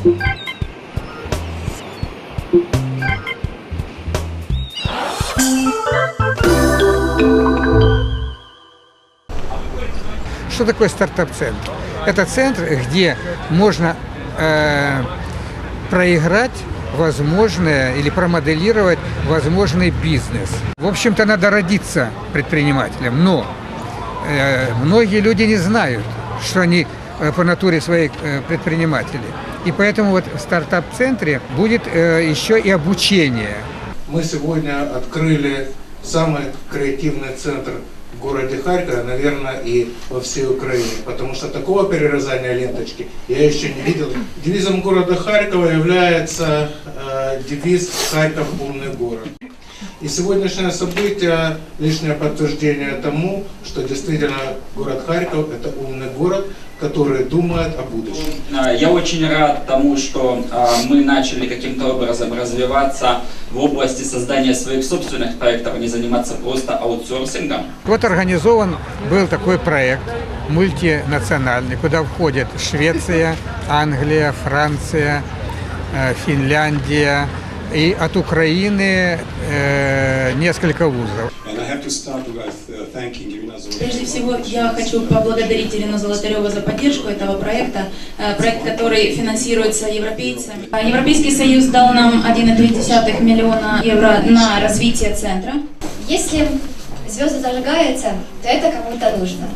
Что такое стартап-центр? Это центр, где можно э, проиграть возможное или промоделировать возможный бизнес. В общем-то, надо родиться предпринимателем, но э, многие люди не знают, что они э, по натуре своей э, предприниматели. И поэтому вот в стартап-центре будет э, еще и обучение. Мы сегодня открыли самый креативный центр в городе Харькове, наверное, и во всей Украине, потому что такого перерезания ленточки я еще не видел. Девизом города Харькова является э, девиз «Харьков – умный город». И сегодняшнее событие – лишнее подтверждение тому, что действительно город Харьков – это умный город, который думает о будущем. А, Я очень рад тому, что а, мы начали каким-то образом развиваться в области создания своих собственных проектов, а не заниматься просто аутсорсингом. Вот организован был такой проект мультинациональный, куда входят Швеция, Англия, Франция, э, Финляндия и от Украины э, несколько вузов. Uh. Прежде всего, я хочу поблагодарить Ирину Золотарева за поддержку этого проекта, э, проект, который финансируется европейцами. А Европейский Союз дал нам 1,3 миллиона евро на развитие центра. Если звезды зажигаются, то это кому-то нужно.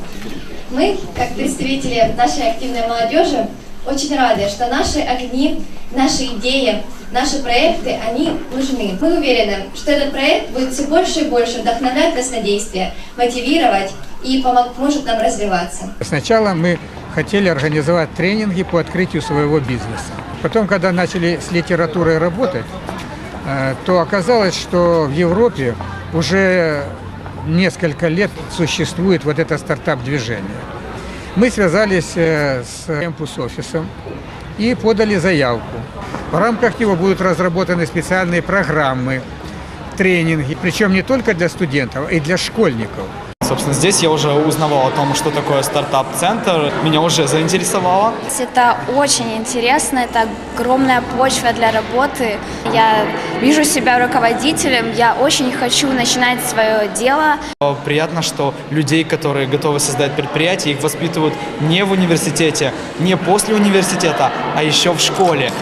Мы, как представители нашей активной молодежи, очень рады, что наши огни, наши идеи, наши проекты, они нужны. Мы уверены, что этот проект будет все больше и больше вдохновлять нас на действие, мотивировать и поможет нам развиваться. Сначала мы хотели организовать тренинги по открытию своего бизнеса. Потом, когда начали с литературой работать, э, то оказалось, что в Европе уже несколько лет существует вот это стартап-движение. Мы связались э, с Campus-офисом и подали заявку. В рамках него будут разработаны специальные программы, тренинги, причем не только для студентов, а и для школьников. Собственно, здесь я уже узнавал о том, что такое стартап-центр. Меня уже заинтересовало. Это очень интересно, это огромная почва для работы. Я вижу себя руководителем, я очень хочу начинать свое дело. Приятно, что людей, которые готовы создать предприятие, их воспитывают не в университете, не после университета, а еще в школе.